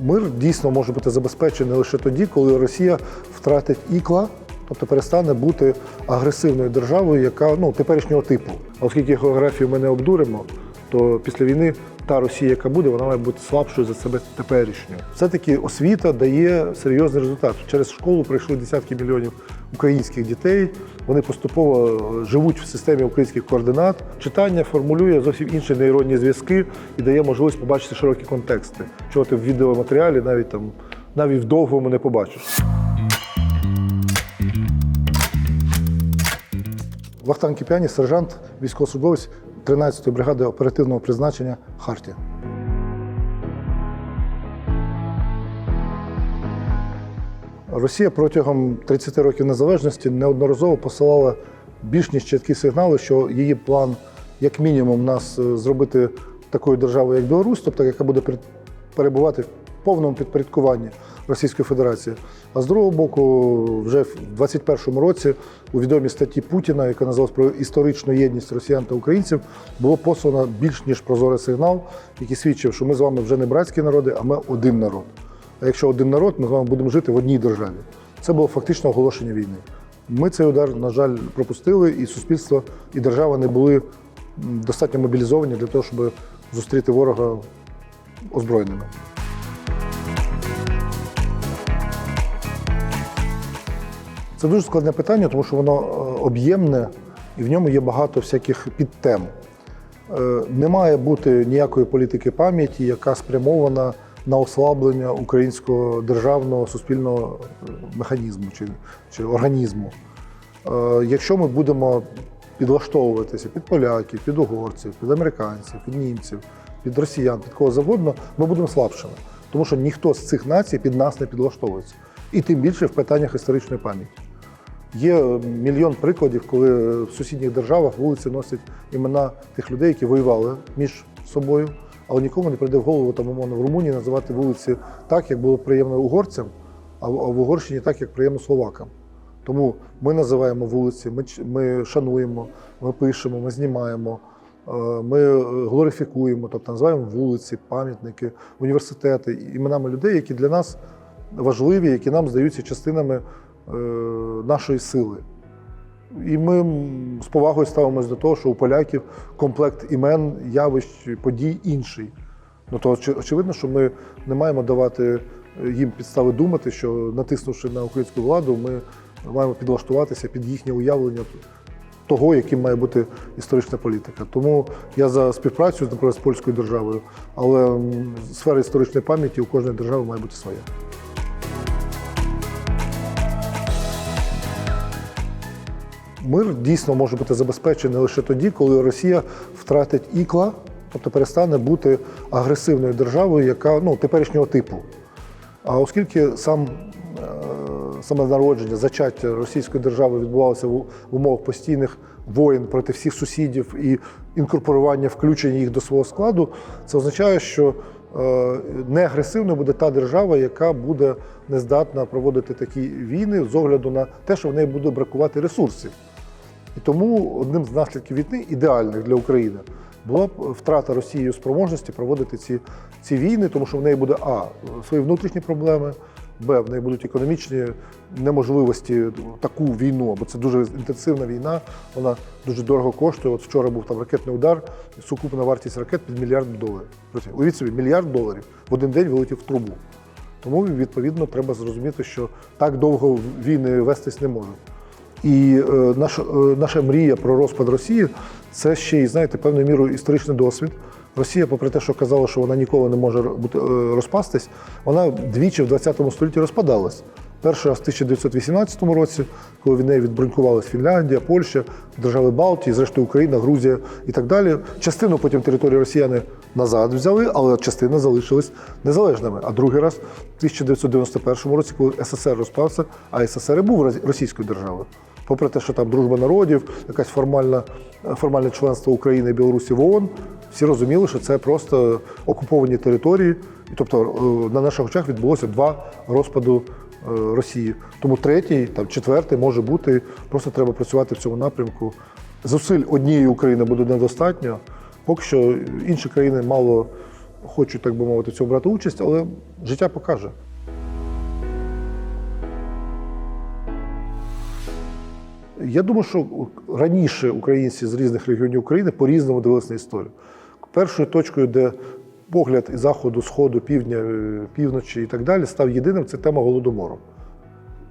Мир дійсно може бути забезпечений лише тоді, коли Росія втратить ікла, тобто перестане бути агресивною державою, яка ну теперішнього типу. Оскільки географію ми не обдуримо, то після війни та Росія, яка буде, вона має бути слабшою за себе теперішньою. Все-таки освіта дає серйозний результат. Через школу прийшли десятки мільйонів українських дітей. Вони поступово е, живуть в системі українських координат. Читання формулює зовсім інші нейронні зв'язки і дає можливість побачити широкі контексти, чого ти в відеоматеріалі навіть там навіть в довгому не побачиш. Вахтан Кіп'яні, сержант, військовослужбовець 13-ї бригади оперативного призначення Хартія. Росія протягом 30 років незалежності неодноразово посилала більш ніж чіткі сигнали, що її план, як мінімум, нас е, зробити такою державою, як Білорусь, тобто яка буде перебувати в повному підпорядкуванні Російської Федерації. А з другого боку, вже в 21-му році у відомій статті Путіна, яка називалась про історичну єдність росіян та українців, було послано більш ніж прозорий сигнал, який свідчив, що ми з вами вже не братські народи, а ми один народ. А якщо один народ, ми з вами будемо жити в одній державі. Це було фактично оголошення війни. Ми цей удар, на жаль, пропустили, і суспільство, і держава не були достатньо мобілізовані для того, щоб зустріти ворога озброєними. Це дуже складне питання, тому що воно е, об'ємне і в ньому є багато всяких підтем. Е, Не має бути ніякої політики пам'яті, яка спрямована на ослаблення українського державного суспільного механізму чи, чи організму. Е, Якщо ми будемо підлаштовуватися під поляків, під угорців, під американців, під німців, під росіян, під кого завгодно, ми будемо слабшими. Тому що ніхто з цих націй під нас не підлаштовується. І тим більше в питаннях історичної пам'яті. Є е, мільйон прикладів, коли в сусідніх державах вулиці носять імена тих людей, які воювали між собою, але нікому не прийде в голову там, умовно, в Румунії називати вулиці так, як було приємно угорцям, а в Угорщині так, як приємно словакам. Тому ми називаємо вулиці, ми, ми шануємо, ми пишемо, ми знімаємо, е, ми е, глорифікуємо, тобто називаємо вулиці, пам'ятники, університети іменами людей, які для нас важливі, які нам здаються частинами е, нашої сили. І ми з повагою ставимося до того, що у поляків комплект імен, явищ, подій інший. Ну то очевидно, що ми не маємо давати е, їм підстави думати, що натиснувши на українську владу, ми маємо підлаштуватися під їхнє уявлення того, яким має бути історична політика. Тому я за співпрацю наприклад, з польською державою, але сфера історичної пам'яті у кожної держави має бути своя. Мир дійсно може бути забезпечений лише тоді, коли Росія втратить ікла, тобто перестане бути агресивною державою, яка ну, теперішнього типу. А оскільки сам, е, саме народження, зачаття російської держави відбувалося в, умовах постійних воєн проти всіх сусідів і інкорпорування, включення їх до свого складу, це означає, що е, неагресивною буде та держава, яка буде нездатна проводити такі війни з огляду на те, що в неї буде бракувати ресурсів. І тому одним з наслідків війни, ідеальних для України, була б втрата Росією спроможності проводити ці, ці війни, тому що в неї буде А, свої внутрішні проблеми, Б, в неї будуть економічні неможливості таку війну, бо це дуже інтенсивна війна, вона дуже дорого коштує. От вчора був там ракетний удар, сукупна вартість ракет під мільярд доларів. Уявіть собі, мільярд доларів в один день вилетів в трубу. Тому, відповідно, треба зрозуміти, що так довго війни вестись не можуть. І е, наш, е, наша мрія про розпад Росії це ще й, знаєте, певною мірою історичний досвід. Росія, попри те, що казала, що вона ніколи не може бути, е, розпастись, вона двічі в 20 столітті розпадалась. Перший раз в 1918 році, коли від неї відбрунькувалась Фінляндія, Польща, держави Балтії, зрештою Україна, Грузія і так далі. Частину потім території росіяни назад взяли, але частина залишилась незалежними. А другий раз в 1991 році, коли СССР розпався, а СССР і був російською державою. Попри те, що там дружба народів, якась формальна, формальне членство України і Білорусі в ООН, всі розуміли, що це просто окуповані території. І тобто е, на наших очах відбулося два розпаду е, Росії. Тому третій, там четвертий може бути. Просто треба працювати в цьому напрямку. Зусиль однієї України буде недостатньо. Поки що інші країни мало хочуть, так би мовити, в цьому брати участь, але життя покаже. Я думаю, що раніше українці з різних регіонів України по-різному дивилися на історію. Першою точкою, де погляд і заходу, сходу, півдня, е, півночі і так далі став єдиним, це тема голодомору.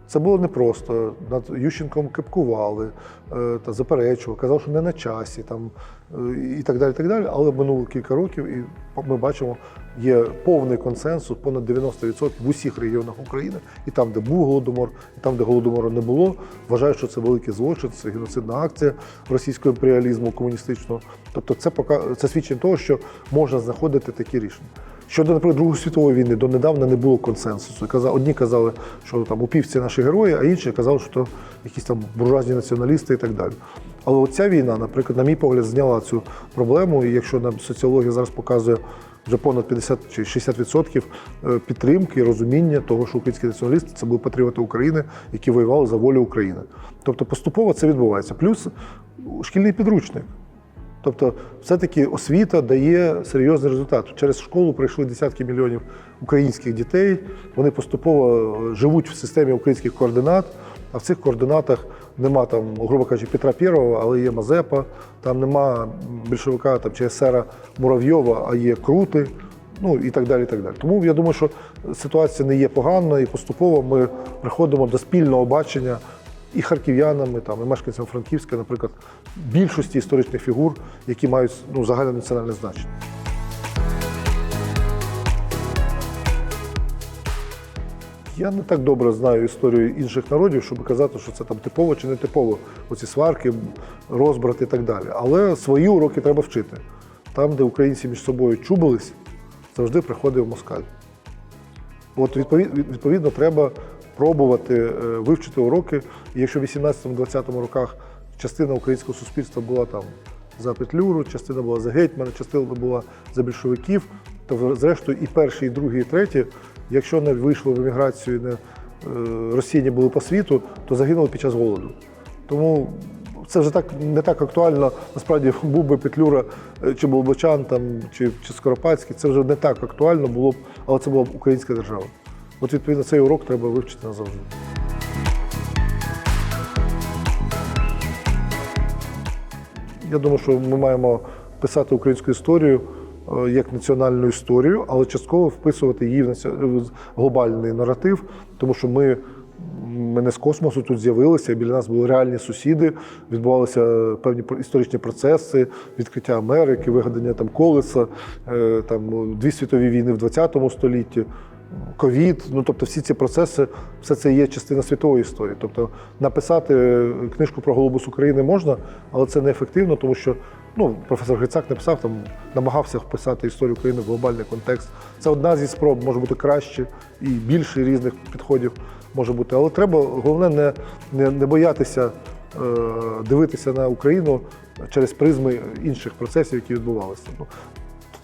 Це було непросто. Над Ющенком кипкували е, та заперечували, казав, що не на часі, там, е, і так далі. так далі. Але минуло кілька років, і ми бачимо, є повний консенсус, понад 90% в усіх регіонах України, і там, де був голодомор, і там, де голодомору не було, вважають, що це великий злочин, це геноцидна акція російського імперіалізму комуністичного. Тобто, це пока це свідчення того, що можна знаходити такі рішення. Щодо, наприклад, Другої світової війни донедавна не було консенсусу. Одні казали, що там упівці наші герої, а інші казали, що то якісь там буржуазні націоналісти і так далі. Але оця війна, наприклад, на мій погляд, зняла цю проблему. І якщо нам соціологія зараз показує вже понад 50 чи 60% е, підтримки і розуміння того, що українські націоналісти це були патріоти України, які воювали за волю України. Тобто поступово це відбувається. Плюс шкільний підручник. Тобто, все-таки освіта дає серйозний результат. Через школу пройшли десятки мільйонів українських дітей. Вони поступово е, живуть в системі українських координат, а в цих координатах нема там, грубо кажучи, Петра Первого, але є Мазепа, там нема більшовика там, чи есера Муравйова, а є Крути. Ну і так далі. і так далі. Тому я думаю, що ситуація не є поганою, і поступово ми приходимо до спільного бачення і харків'янами, там, і мешканцями Франківська, наприклад, більшості історичних фігур, які мають ну, загальнонаціональне значення. Я не так добре знаю історію інших народів, щоб казати, що це там типово чи не типово, оці сварки, розбрати і так далі. Але свої уроки треба вчити. Там, де українці між собою чубились, завжди приходив москаль. От відповідно треба пробувати е, вивчити уроки. І якщо в 18-20 роках частина українського суспільства була там за Петлюру, частина була за гетьмана, частина була за більшовиків, то зрештою і перші, і другі, і треті, якщо не вийшли в еміграцію, і не е, розсіяні були по світу, то загинули під час голоду. Тому це вже так не так актуально. Насправді був би Петлюра е, чи Болбочан там, чи, чи Скоропадський, це вже не так актуально було б, але це була б українська держава. От відповідно цей урок треба вивчити назавжди. Я думаю, що ми маємо писати українську історію е, як національну історію, але частково вписувати її в глобальний наратив, тому що ми. Ми не з космосу тут з'явилися, біля нас були реальні сусіди, відбувалися певні історичні процеси, відкриття Америки, вигадання там колеса, е, там дві світові війни в 20 столітті, ковід. Ну тобто, всі ці процеси, все це є частина світової історії. Тобто написати е, книжку про глобус України можна, але це неефективно, тому що ну, професор Грицак написав там, намагався вписати історію України в глобальний контекст. Це одна зі спроб, може бути краще і більше різних підходів може бути. Але треба головне не, не, не боятися е, дивитися на Україну через призми інших процесів, які відбувалися.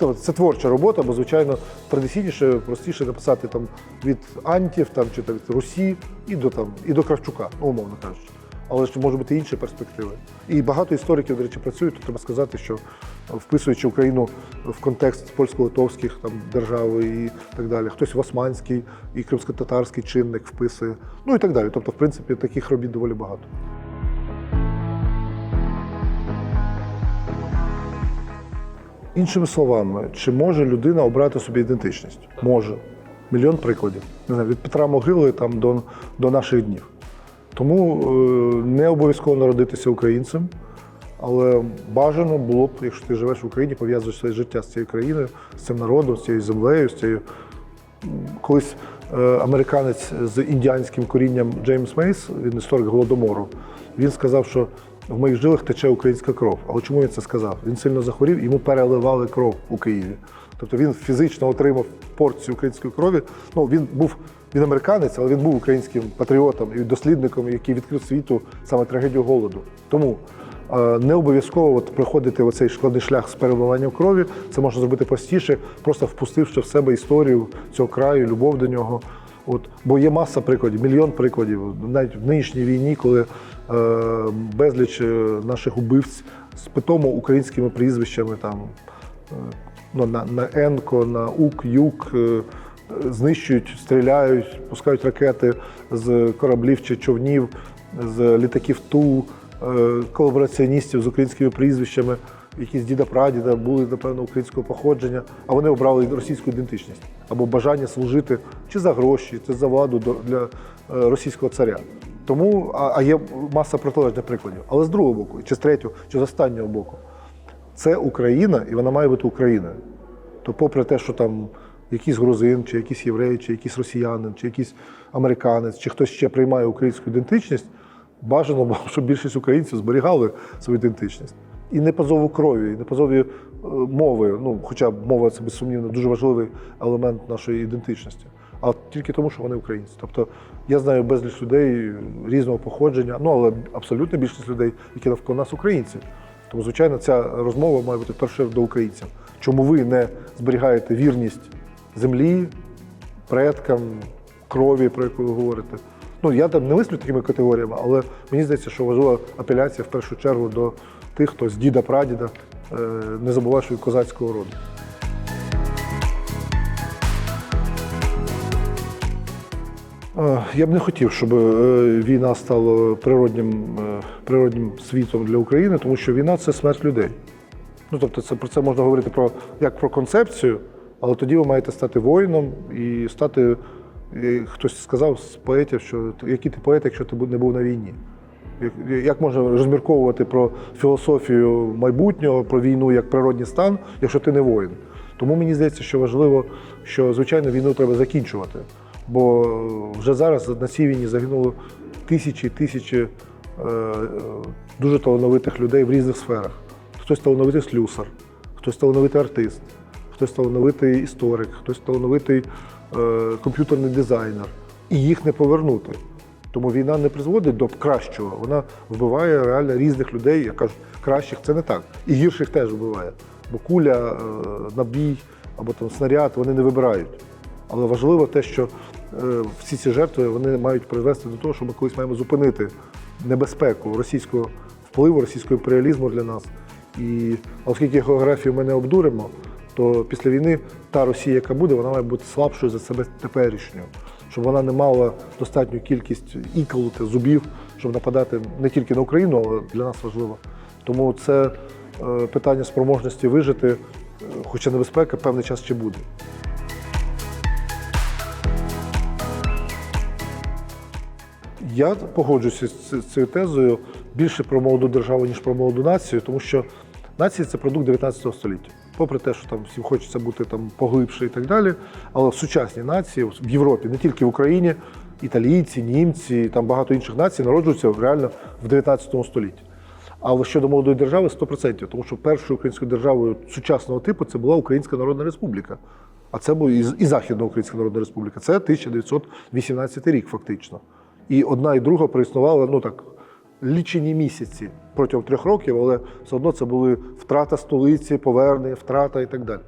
Ну, це творча робота, бо звичайно традиційніше, простіше написати там від антів там чи від Русі і до там і до Кравчука, ну, умовно кажучи. Але ж можуть бути інші перспективи. І багато істориків, до речі, працюють. Тут треба сказати, що вписуючи Україну в контекст польсько-литовських там держав і так далі. Хтось в османський і кримсько-татарський чинник вписує, ну і так далі. Тобто, в принципі, таких робіт доволі багато. Іншими словами, чи може людина обрати собі ідентичність? Може. Мільйон прикладів. Не знаю, від Петра Могили там, до, до наших днів. Тому е, не обов'язково народитися українцем, але бажано було б, якщо ти живеш в Україні, пов'язуєш своє життя з цією країною, з цим народом, з цією землею, з цією. Колись е, американець з індіанським корінням Джеймс Мейс, він історик голодомору, він сказав, що в моїх жилах тече українська кров. Але чому він це сказав? Він сильно захворів, йому переливали кров у Києві. Тобто він фізично отримав порцію української крові. Ну, він був він американець, але він був українським патріотом і дослідником, який відкрив світу саме трагедію голоду. Тому е, не обов'язково от проходити оцей складний шлях з переливанням крові. Це можна зробити простіше, просто впустивши в себе історію цього краю, любов до нього. От, бо є маса прикладів, мільйон прикладів. Навіть в нинішній війні, коли безліч е, наших убивць з питомо українськими прізвищами там. е, ну, на, на Енко, на УК, ЮК, е, знищують, стріляють, пускають ракети з кораблів чи човнів, з літаків Ту, е, колабораціоністів з українськими прізвищами, які з діда прадіда були, напевно, українського походження, а вони обрали російську ідентичність або бажання служити чи за гроші, чи за владу для е, російського царя. Тому, а, а є маса протилежних прикладів. Але з другого боку, чи з третього, чи з останнього боку, це Україна, і вона має бути Україною. То, попри те, що там якийсь грузин, чи якийсь єврей, чи якийсь росіянин, чи якийсь американець, чи хтось ще приймає українську ідентичність, бажано щоб більшість українців зберігали свою ідентичність. І не по зову крові, і не по зові е, мови. Ну, хоча мова це безсумнівно дуже важливий елемент нашої ідентичності. А тільки тому, що вони українці. Тобто я знаю безліч людей різного походження, ну але абсолютно більшість людей, які навколо нас українці. Тому, звичайно, ця розмова має бути чергу до українців. Чому ви не зберігаєте вірність землі, предкам, крові, про яку ви говорите? Ну, я там не мислю такими категоріями, але мені здається, що важлива апеляція в першу чергу до тих, хто з діда прадіда е, не забуває, що козацького роду. Я б не хотів, щоб е, війна стала природнім, е, природнім світом для України, тому що війна це смерть людей. Ну, тобто, це про це можна говорити про як про концепцію, але тоді ви маєте стати воїном і стати. Хтось сказав з поетів, що який ти поет, якщо ти не був на війні. Як можна розмірковувати про філософію майбутнього, про війну як природній стан, якщо ти не воїн? Тому мені здається, що важливо, що звичайно війну треба закінчувати. Бо вже зараз на цій війні загинуло тисячі і тисячі е, е, дуже талановитих людей в різних сферах. Хтось талановитий слюсар, хтось талановитий артист, хтось талановитий історик, хтось талановитий е, комп'ютерний дизайнер. І їх не повернути. Тому війна не призводить до кращого, вона вбиває реально різних людей. Я кажу, кращих це не так. І гірших теж вбиває. Бо куля, набій або там снаряд вони не вибирають. Але важливо те, що всі ці жертви вони мають призвести до того, що ми колись маємо зупинити небезпеку російського впливу, російського імперіалізму для нас. І оскільки географію ми не обдуримо, то після війни та Росія, яка буде, вона має бути слабшою за себе теперішньою, щоб вона не мала достатню кількість ікл та зубів, щоб нападати не тільки на Україну, але для нас важливо. Тому це е, питання спроможності вижити, е, хоча небезпека певний час ще буде. Я погоджуюся з цією тезою більше про молоду державу, ніж про молоду націю, тому що нація це продукт 19 століття. Попри те, що там всім хочеться бути там поглибше і так далі, але в сучасній нації, в Європі, не тільки в Україні, італійці, німці, там багато інших націй народжуються реально в 19 столітті. Але щодо молодої держави 100%, тому що першою українською державою сучасного типу це була Українська Народна Республіка. А це була і, Західна Українська Народна Республіка. Це 1918 рік, фактично. І одна і друга проіснували, ну так, лічені місяці протягом трьох років, але все одно це були втрата столиці, повернення, втрата і так далі.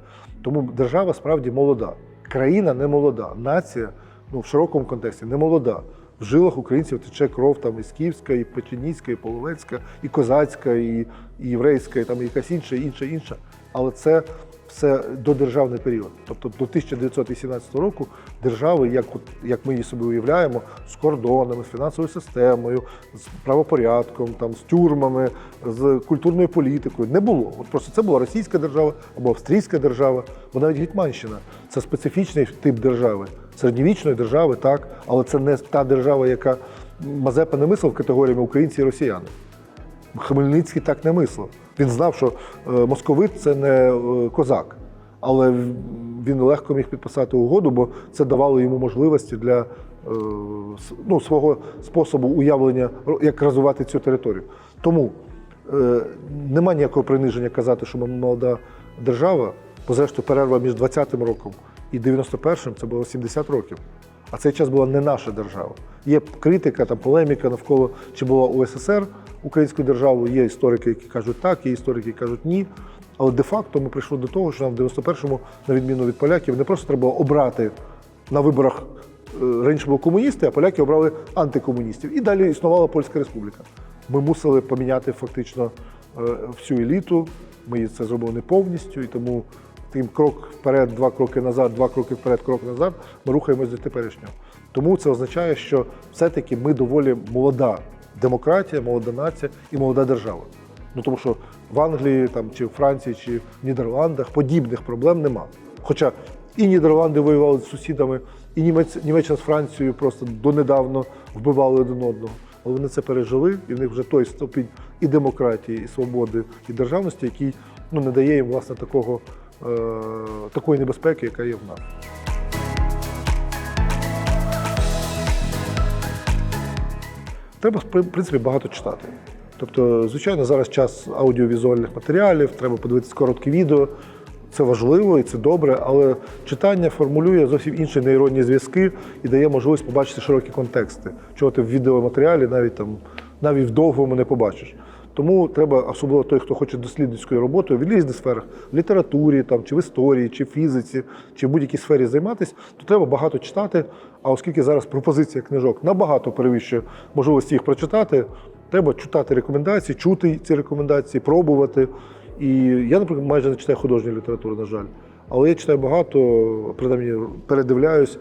Тому держава справді молода. Країна не молода, нація ну, в широкому контексті не молода. В жилах українців тече кров там і скіфська, і печеніцька, і половецька, і козацька, і, і єврейська, і там якась інша, інша, інша. Але це все додержавний період. Тобто до 1918 року держави, як, як ми її собі уявляємо, з кордонами, з фінансовою системою, з правопорядком, там, з тюрмами, з культурною політикою не було. От просто це була російська держава або австрійська держава, бо навіть Гетьманщина це специфічний тип держави, середньовічної держави, так, але це не та держава, яка Мазепа не мислив категоріями українці і росіяни. Хмельницький так не мислив. Він знав, що е, московит це не е, козак, але він легко міг підписати угоду, бо це давало йому можливості для е, ну, свого способу уявлення, як розвивати цю територію. Тому нема ніякого приниження казати, що ми молода держава, бо зрештою перерва між 20-м роком і 91-м це було 70 років. А цей час була не наша держава. Є критика, там полеміка навколо чи була УССР українською державою. Є історики, які кажуть так, є історики, які кажуть ні. Але де-факто ми прийшли до того, що нам в 91-му, на відміну від поляків, не просто треба обрати на виборах. е, Раніше були комуністи, а поляки обрали антикомуністів. І далі існувала Польська Республіка. Ми мусили поміняти фактично е, всю еліту. Ми це зробили не повністю, і тому таким крок вперед, два кроки назад, два кроки вперед, крок назад, ми рухаємось до теперішнього. Тому це означає, що все-таки ми доволі молода демократія, молода нація і молода держава. Ну тому що в Англії там, чи в Франції, чи в Нідерландах подібних проблем нема. Хоча і Нідерланди воювали з сусідами, і Німець, Німеччина з Францією просто донедавно вбивали один одного. Але вони це пережили, і в них вже той ступінь і демократії, і свободи, і державності, який ну, не дає їм власне такого, е, такої небезпеки, яка є в нас. Треба, в принципі, багато читати. Тобто, звичайно, зараз час аудіовізуальних матеріалів, треба подивитися короткі відео. Це важливо і це добре, але читання формулює зовсім інші нейронні зв'язки і дає можливість побачити широкі контексти, чого ти в відеоматеріалі навіть там навіть в довгому не побачиш. Тому треба, особливо той, хто хоче дослідницькою роботою в різних сферах, в літературі, там, чи в історії, чи в фізиці, чи в будь-якій сфері займатися, то треба багато читати. А оскільки зараз пропозиція книжок набагато перевищує можливості їх прочитати, треба читати рекомендації, чути ці рекомендації, пробувати. І я, наприклад, майже не читаю художньої літератури, на жаль. Але я читаю багато, принаймні передивляюсь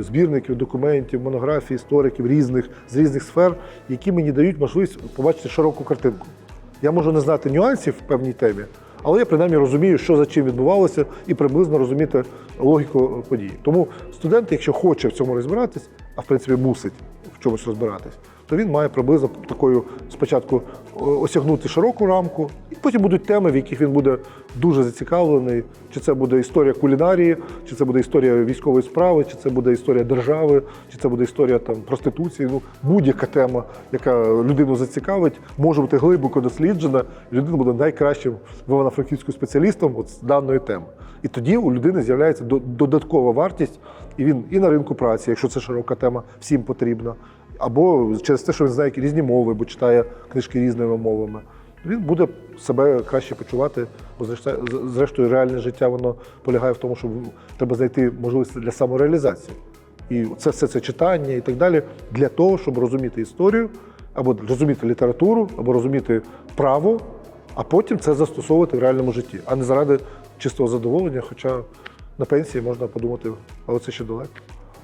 збірників, документів, монографій, істориків різних з різних сфер, які мені дають можливість побачити широку картинку. Я можу не знати нюансів в певній темі, але я принаймні розумію, що за чим відбувалося, і приблизно розуміти логіку подій. Тому студент, якщо хоче в цьому розбиратись, а в принципі мусить в чомусь розбиратись, то він має приблизно такою спочатку осягнути широку рамку, і потім будуть теми, в яких він буде дуже зацікавлений. Чи це буде історія кулінарії, чи це буде історія військової справи, чи це буде історія держави, чи це буде історія там проституції. Ну будь-яка тема, яка людину зацікавить, може бути глибоко досліджена, і людина буде найкращим в івано-франківським спеціалістом от з даної теми. І тоді у людини з'являється до- додаткова вартість, і він і на ринку праці, якщо це широка тема, всім потрібна або через те, що він знає різні мови, бо читає книжки різними мовами. Він буде себе краще почувати, бо зрештою реальне життя воно полягає в тому, що треба знайти можливість для самореалізації. І це все це читання і так далі для того, щоб розуміти історію, або розуміти літературу, або розуміти право, а потім це застосовувати в реальному житті, а не заради чистого задоволення. Хоча на пенсії можна подумати, але це ще далеко.